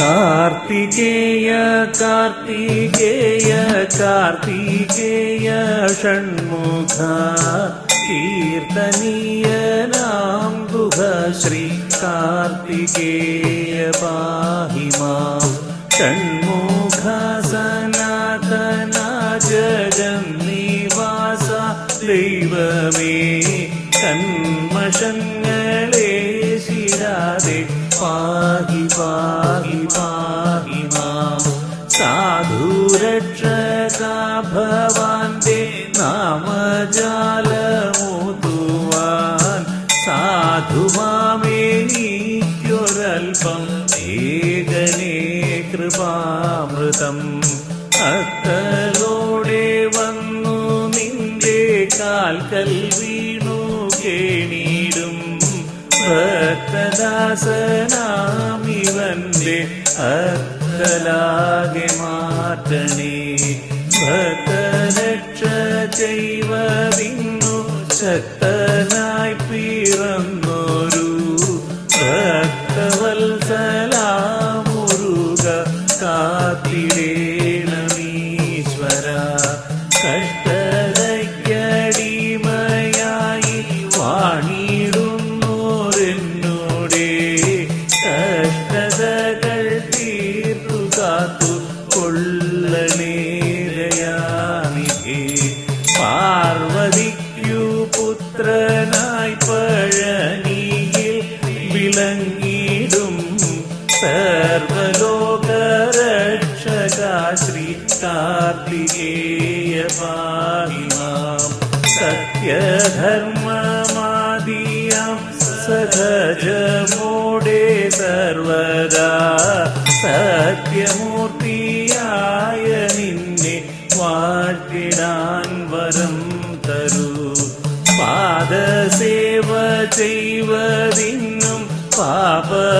കാർത്തികേയ കാർത്തികേയ കാർത്തികേയ ഷൺമുഖ കീർത്തനീയ നാം ശ്രീ കാർത്തികേയ പാഹി മാം ഷൺമുഖ സനാതന ജഗം നിവാസ ദൈവമേ കന്മഷൻ സാധുരക്ഷകാ ഭവാന്റെ നാമജാലമൂതുവാൻ സാധുമാമേനിക്കൊരൽപ്പം ഏകനേ കൃപാമൃതം. അത്തലോടെ വന്നു നിന്റെ കാൽക്കൽ വീണു കേണീടും ഭക്തദാസനാമിവന്റെ അത്തലാകെ മാറ്റണേ ഭക്തരക്ഷ ചെയ്വതിന്നു ശക്തനായി കൊള്ളണേരയാനിധേ പാർവതിക്കു പുത്രനായി പഴനിയിൽ വിളങ്ങിടും സർവലോകരക്ഷകാ ശ്രീ കാർത്തികേയ പാഹിമാം. സത്യധർമ്മമാദിയാം സഹജമോടെ സർവദാ നിന്നെ വാഴ്ത്തിടാൻ വരം തരൂ. പാദസേവ ചെയ്വതിന്നും പാപമോചനത്തിനും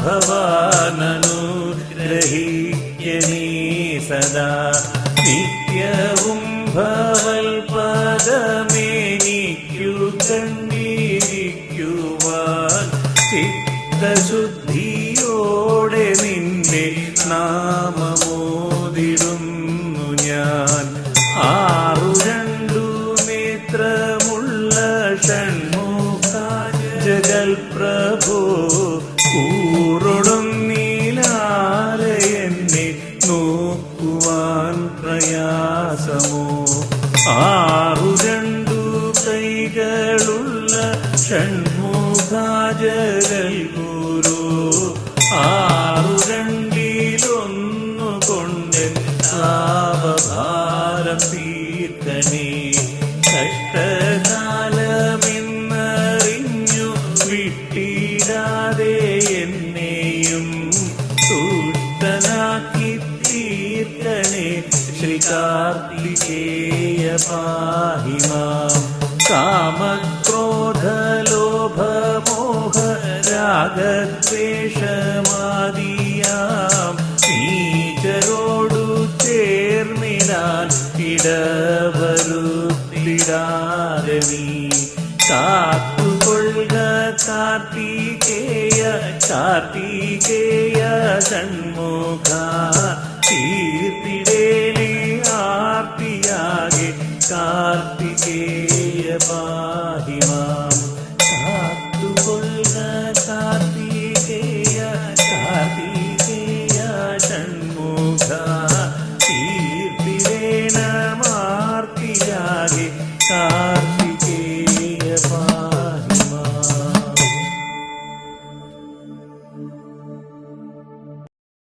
ഭവാനനുഗ്രഹിക്കണീ സദാ. നിത്യവും ഭവൽ പദമേനിക്കു കണ്ടിരിക്കുവാൻ ചിത്തശുദ്ധിയോടെ ആറു രണ്ടു കൈകളുള്ള ഷൺമുഖാജകൽ ഗുരു ആറു തീർക്കണേ ശ്രീകാർത്തികേയ പാഹി പാഹിമാം കാമക്രോധലോഭമോഹ രാഗദ്വേഷമാദിയാം നീചരോടു ചേർന്നിടാൻ ഇടവരുത്തിടാരവി കാത്തുകൊള്ളുക കാർത്തികേയ കാർത്തികേയ ഷൺമുഖ തീർത്തിടേനെ ആർത്തിയാകെ കാർത്തികേയ